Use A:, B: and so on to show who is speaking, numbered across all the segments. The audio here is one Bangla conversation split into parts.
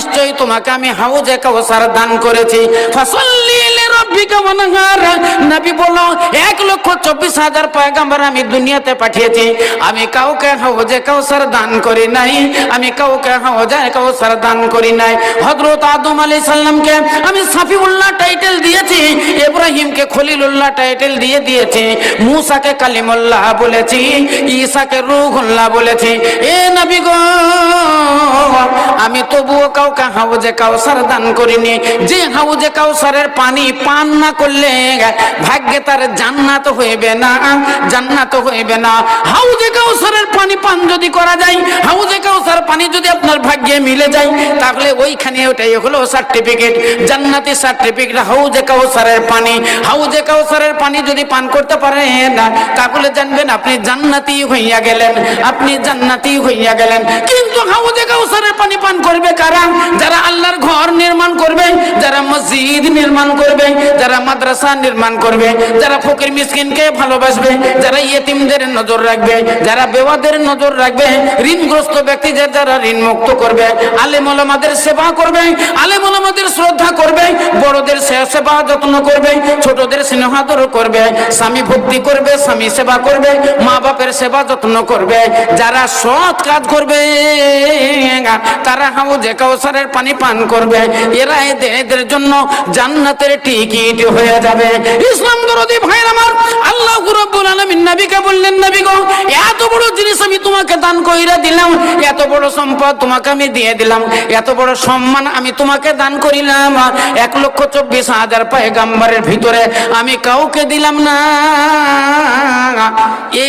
A: নিশ্চয়ই তোমাকে আমি হাউজে কাউসার দান করেছি। ফসল্লি আমি সাফিউল্লাহ টাইটেল দিয়েছি, ইব্রাহিমকে খলিলুল্লাহ টাইটেল দিয়ে দিয়েছি, মুসাকে কালিমুল্লাহ বলেছি, ঈসাকে রূহুল্লাহ বলেছি। এ নবী গো, আমি তবুও কাউকে হাউজে কাউসার দান করিনি। যে হাউজে কাউসারের পানি পান না করলে ভাগ্যে তার জান্নাত হইবে না, জান্নাত হইবে না। হাউজে কাউসারের পানি পান যদি করা যায়, হাউজে কাউসার পানি যদি আপনার ভাগ্যে মিলে যায়, তাহলে ওইখানে ওটাই হলো সার্টিফিকেট জান্নাতি সার্টিফিকেট হাউজে কাউসারের পানি। হাউজে কাউসারের পানি যদি পান করতে পারেন, তাহলে জানবেন আপনি জান্নাতি হইয়া গেলেন, আপনি জান্নাতি হইয়া গেলেন। কিন্তু হাউজে কাউসারের পানি পান করবে কারা? যারা আল্লাহর ঘর নির্মাণ করবে, যারা মসজিদ নির্মাণ করবে যারা মাদ্রাসা নির্মাণ করবে, যারা ফকির মিসকিনকে ভালোবাসবে, যারা ইয়েতিমদের নজর রাখবে, যারা বেওয়াদের নজর রাখবে, ঋণগ্রস্ত ব্যক্তিদের যারা ঋণ মুক্ত করবে, আলেম ওলামাদের সেবা করবে, আলেম ওলামাদের শ্রদ্ধা করবে, বড়দের সেবা যত্ন করবে, ছোটদের স্নেহাদর করবে, স্বামী ভক্তি করবে, স্বামী সেবা করবে, মা বাপের সেবা যত্ন করবে, যারা সৎ কাজ করবে, তারা হাউজে কাউসারের পানি পান করবে, এরা এদের জন্য জান্নাতের টিকিট হয়ে যাবে। ইসলাম দরদি ভাইয়ের আমার, আল্লাহ রাব্বুল আলামিন নবীকে বললেন, নবী গো, এত বড় জিনিস আমি তোমাকে দান কইরা দিলাম, এত বড় সম্পদ তোমাকে আমি দিয়ে দিলাম, এত বড় সম্মান আমি তোমাকে দান করিলাম, এক লক্ষ চব্বিশ হাজার পয়গাম্বারের ভিতরে আমি কাউকে দিলাম না।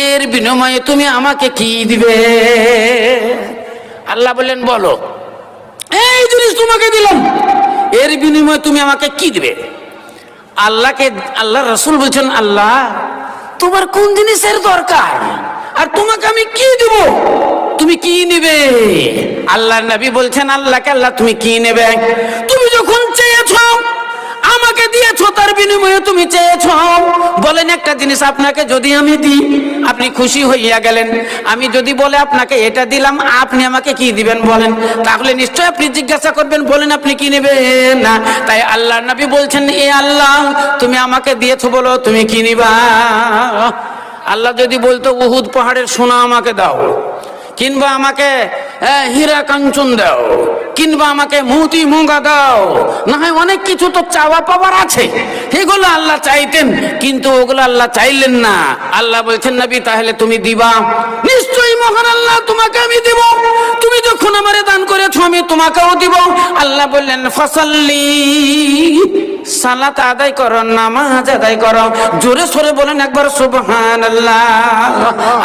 A: এর বিনিময়ে তুমি আমাকে কি দিবে? আল্লাহ বললেন, বলো, এই জিনিস তোমাকে দিলাম, এর বিনিময়ে তুমি আমাকে কি দিবে? আল্লাহকে আল্লাহ রসুল বলছেন, আল্লাহ, তোমার কোন জিনিসের দরকার? আর তোমাকে আমি কি দিব? তুমি কি নেবে? আল্লাহ নবী বলছেন, আল্লাহকে আল্লাহ, তুমি কি নেবে? তুমি যখন চেয়েছ, আমাকে দিয়েছ, তার বিনিময়ে তুমি চেয়েছো। বলেন একটা জিনিস আপনাকে যদি আমি দিই, আপনি খুশি হইয়া গেলেন। আমি যদি বলে আপনাকে এটা দিলাম, আপনি আমাকে কি দিবেন বলেন? তাহলে নিশ্চয় আপনি জিজ্ঞাসা করবেন, বলেন আপনি কি নেবেন? না, তাই আল্লাহ নবী বলছেন, এ আল্লাহ, তুমি আমাকে দিয়েছ বলো, তুমি কি নিবা? আল্লাহ যদি বলতো, উহুদ পাহাড়ের সোনা আমাকে দাও, কিংবা আমাকে হীরা কাঞ্চন দাও। কিংবা আমাকে মুতি মুঙ্গা দাও। না হয় অনেক কিছু তো চাওয়া পাওয়ার আছে। এগুলো আল্লাহ চাইতেন, কিন্তু ওগুলো আল্লাহ চাইলেন না। আল্লাহ বলছেন, নবী, তাহলে তুমি দিবা? নিশ্চয়ই মহান আল্লাহ, তোমাকে আমি দিব। তুমি যখন আমারে দান করেছ, আমি তোমাকেও দিব। আল্লাহ বললেন, ফসল্লি, সালাত আদায় করো, নামাজ আদায় করো। জোরে সরে বলেন একবার সুবহান আল্লাহ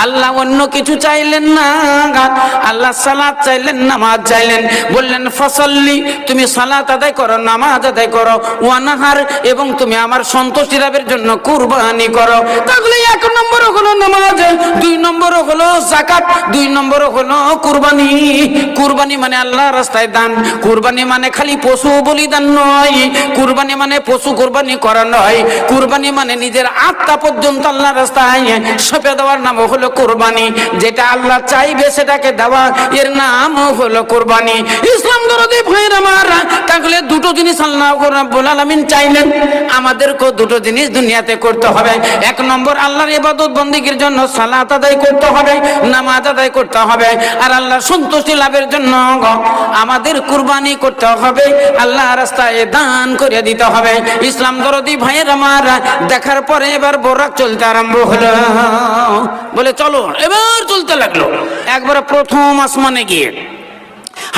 A: আল্লাহ অন্য কিছু চাইলেন না আল্লাহ সালাত চাইলেন, নামাজ চাইলেন। বললেন ফসল্লি, তুমি সালাত আদায় করো, নামাজ আদায় করো, ওয়ানাহার, এবং তুমি আমার সন্তুষ্টি লাভের জন্য কুরবানি করো। তাহলে এক নম্বর হলো নামাজ, দুই নম্বর হলো জাকাত দুই নম্বর হলো কুরবানি। কুরবানি মানে আল্লাহ রাস্তায় দান, কুরবানি মানে খালি পশু বলিদান নয়, কুরবানি মানে পশু কুরবানি করা নয়, কুরবানি মানে নিজের আত্মা পর্যন্ত আল্লাহ রাস্তায় সঁপে দেওয়ার নাম হলো কুরবানি। যেটা আল্লাহ চাইবে সেটাকে দেওয়া, এর নাম হলো কুরবানি। ইসলাম দরদি ভাইয়ের আমার তাহলে দুটো জিনিস আল্লাহ রাব্বুল আলামিন চাইলেন। আমাদেরকেও দুটো জিনিস দুনিয়াতে করতে হবে। এক নম্বর, আল্লাহর ইবাদত বন্দিগির জন্য সালাত আদায় করতে হবে, নামাজ আদায় করতে হবে। আর আল্লাহর সন্তুষ্টি লাভের জন্য আমাদের কুরবানি করতে হবে। আল্লাহ রাস্তায় দান করে দিতে হবে। ইসলাম দরদি ভাইয়ের আমার দেখার পরে এবার বোরাক চলতে আরম্ভ হলো। বলে চলো, এবার চলতে লাগল। একবার প্রথম আসমানে গিয়ে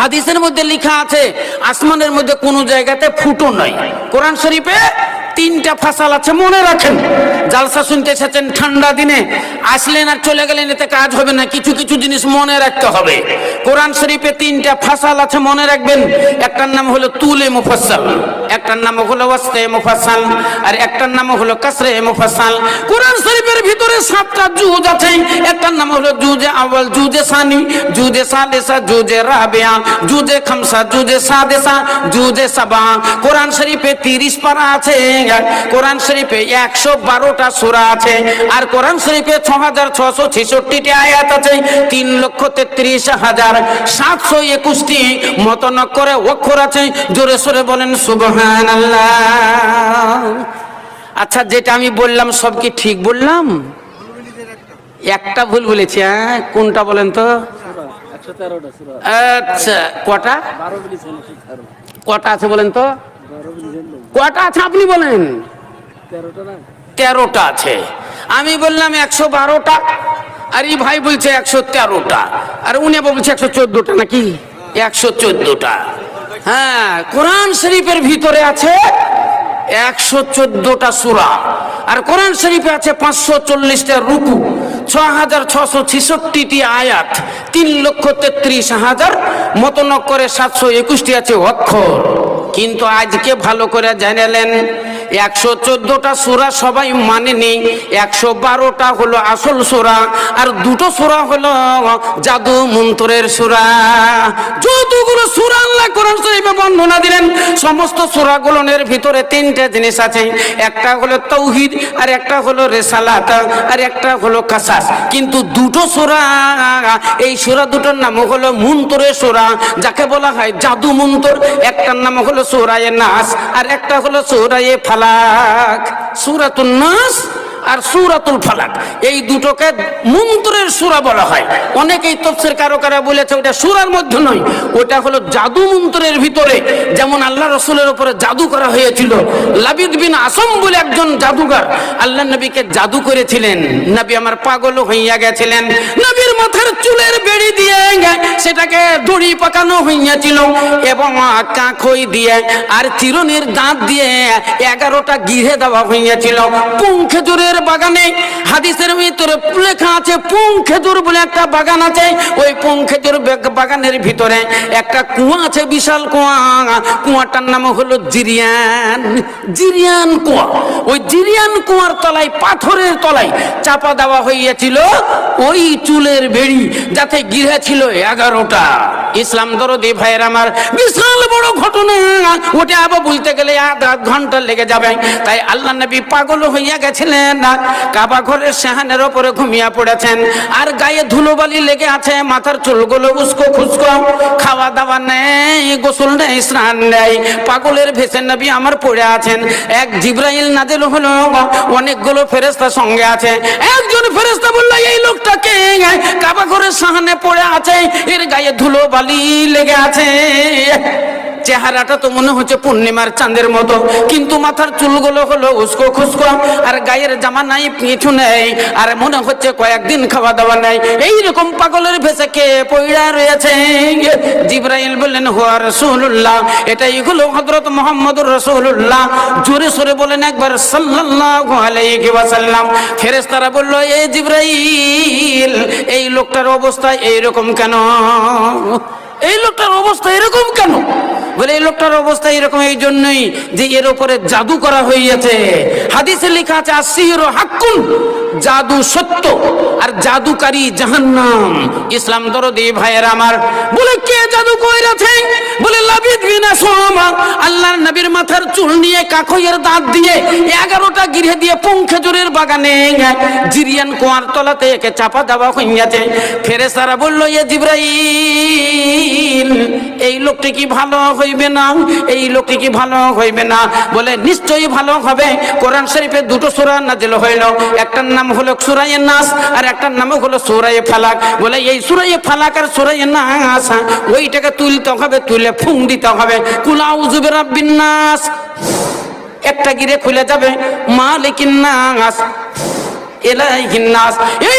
A: হাদিসের মধ্যে লেখা আছে, আসমানের মধ্যে কোনো জায়গাতে ফুটো নাই। কোরআন শরীফে তিনটা ফাসাল আছে, মনে রাখেন। জালসা শুনতে এসেছেন ঠান্ডা দিনে, আসলেন আর চলে গেলেন, এতে কাজ হবে না, কিছু কিছু জিনিস মনে রাখতে হবে। কোরআন শরীফে তিনটা ফাসাল আছে, মনে রাখবেন, একটার নাম হলো তুলে মুফাসাল একটার নাম হলো ওয়াস্তে মুফাসাল আর একটার নাম হলো কাসরে মুফাসাল কোরআন ভিতরে সাতটা জুজ আছে। একটার নাম হলো জুজে আওয়াল জুজে সানি জুজে সালেসা জুজে রাবেয়া জুজে খামসা জুজে সাদেসা জুজে সাবা। কোরআন শরীফে তিরিশ পারা আছে, কোরআন শরীফে একশো বারোটা সুরা আছে, আর কোরআন শরীফে ছ হাজার ছশো ছেষট্টিটি আয়াত আছে, তিন লক্ষ তেত্রিশ হাজার সাতশো একুশটি মতন করে অক্ষর আছে। জোরে সোরে বলেন সুবহান আচ্ছা যেটা আমি বললাম সব কি ঠিক বললাম? একটা ভুল বলেছি হ্যাঁ কোনটা বলেন তো? আচ্ছা কটা? কটা আছে বলেন তো? কটা আছে আপনি বলেন?
B: তেরোটা
A: আছে। আমি বললাম একশো বারোটা, আর এই ভাই বলছে একশো তেরোটা, আর উনি বলছে একশো চোদ্দটা নাকি? একশো চোদ্দটা। হ্যাঁ কোরআন শরীফের ভিতরে আছে একশো চোদ্দটা সুরা। আর কোরআন শরীফে আছে পাঁচশো চল্লিশটা রুকু ছ হাজার ছশো ছেষট্টিটি আয়াত, তিন লক্ষ তেত্রিশ হাজার মতন করে সাতশো একুশটি আছে অক্ষর। কিন্তু আজকে ভালো করে জানালেন একশো চোদ্দটা সোরা সবাই মানেনি একশো বারোটা হলো আসল সোরা, আর দুটো সোরা হলো জাদু মন্ত্রের সোরা। যতগুলো সোরা আল্লাহ কোরআন শরীফে বর্ণনা দিলেন, সমস্ত সোরাগুলোর ভিতরে তিনটে জিনিস আছে। একটা হলো তৌহিদ, আর একটা হলো রেসালাত, আর একটা হলো কাসাস। কিন্তু দুটো সোরা, এই সোরা দুটোর নাম হলো মন্ত্রের সোরা, যাকে বলা হয় জাদু মন্ত্র। একটার নাম হলো সোরায়ে নাস, আর একটা হলো সোরায়ে ফালাক সুরাতুন নাস আর সুরাতুল ফালাক। এই দুটোকে মন্ত্রের সুরা বলা হয়। অনেকেই তফসির কারও কারও বলেছে, ওটা সুরার মধ্যে নয়, ওটা হলো জাদু মন্ত্রের ভিতরে। যেমন আল্লাহ রসুলের উপরে জাদু করা হয়েছিল। লাবিদ বিন আসম বলে একজন জাদুগার আল্লাহ নবীকে জাদু করেছিলেন। নবী আমার পাগল হইয়া গেছিলেন। নবীর মাথার চুলের বেড়ি দিয়ে সেটাকে দড়ি পাকানো হইয়াছিল এবং কাঁখই দিয়ে আর চিরনির দাঁত দিয়ে এগারোটা গিরে দেওয়া হইয়াছিল। পুং খেজুরের বাগানে, হাদিসের ভিতরে লেখা আছে পুং খেজুর বলে একটা বাগান আছে। ওই পুং খেজুর বাগানের ভিতরে একটা কুয়া আছে, বিশাল কুয়া। কুয়াটার নাম হলো জিরিয়ান। জিরিয়ান কুয়া। ওই জিরিয়ান কুয়ার তলায়, পাথরের তলায় চাপা দেওয়া হইয়াছিল ওই চুলের বেড়ি, যাতে গিরে ছিল এগারোটা। ইসলাম দরদি ভাইয়ের আমার বিশাল বড় ঘটনা। ওটা আবার বলতে গেলে আধ আধ ঘণ্টা লেগে যাবে। তাই আল্লাহ নবী পাগল হইয়া গেছিলেন। কাবা ঘরের সেহানের ওপরে ঘুমিয়ে পড়েছেন। আর গায়ে ধুলোবালি লেগে আছে, মাথার চুলগুলো উস্কো খুস্কো। খাওয়া দাওয়া নেই, গোসল নেই, স্নান নেই। পাগলের ভেসে নবী আমার পড়ে আছেন। এক জিব্রাইল নাদিল হলো, অনেকগুলো ফেরেস্তা সঙ্গে আছে। একজন ফেরেস্তা বলল, এই লোকটাকে কাবা ঘরের সাহানে পড়ে আছে। এর গায়ে ধুলো বালি লেগে আছে চেহারাটা তো মনে হচ্ছে পূর্ণিমার চাঁদের মতো। কিন্তু মাথার চুলগুলো হলো উস্কো খুস্কো, আর গায়ের জামা নাই কিছু নেই, আর মনে হচ্ছে কয়েকদিন খাওয়া দাওয়া নাই। এইরকম পাগলের ভেসে কে পইড়া রয়েছে? জিব্রাইল বললেন, হুয়া রসুল্লাহ এটাই হলো হজরত মোহাম্মদুর রসুল্লাহ জোরে সোরে বলেন একবার, সাল্লাল্লাহু আলাইহি ওয়াসাল্লাম। ফেরেশতারা বলল এই জিব্রাইল, এই লোকটার অবস্থা এইরকম কেন? এই লোকটার অবস্থা এরকম কেন? বলে, এই লোকটার অবস্থা এরকম এই জন্যই যে এর উপরে জাদু করা হইয়াছে। হাদিসে লেখা আছে আসির হাক্কুন। জাদু সত্য আর জাদুকারী জাহান্নাম। ইসলাম দরদি ভাইয়ের আমার, বলে কে জাদু কইরাছে? বলে লাবিদ বিন আসম আল্লাহর নবীর মাথার চুল নিয়ে কাকইয়ের দাঁত দিয়ে এগারোটা গিরে দিয়ে পুং খেজুরের বাগানে জিরিয়ান কোয়ার তলাতে একে চাপা দেওয়া হইয়াছে। ফেরেশতারা বলল, এ জিব্রাইল, এই লোকটি কি ভালো হইবে না? এই লোকটি কি ভালো হইবে না? বলে, নিশ্চয়ই ভালো হবে। কোরআন শরীফে দুটো সূরা নাজিল হইল। একটার নাম হলো সুরাই নাস আর একটার নাম হলো সুরাই ফালাক। বলে এই সুরাই ফালাক আর সুরাই নাস, ওইটাকে তুলতে হবে, তুলে ফুং দিতে হবে। কুলাউ জুবের বিন্যাস একটা গিরে খুলে যাবে, মালিকিন নাস এলাইহিন নাস। এই